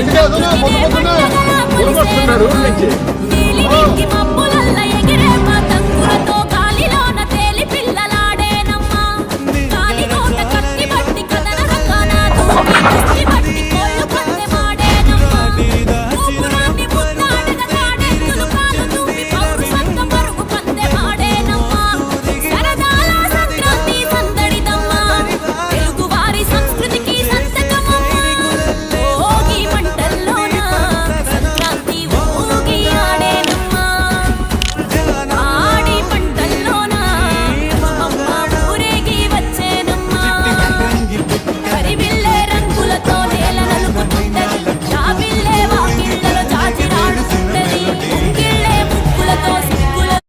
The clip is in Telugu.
ఎందుకంటే పొద్దు పొద్దున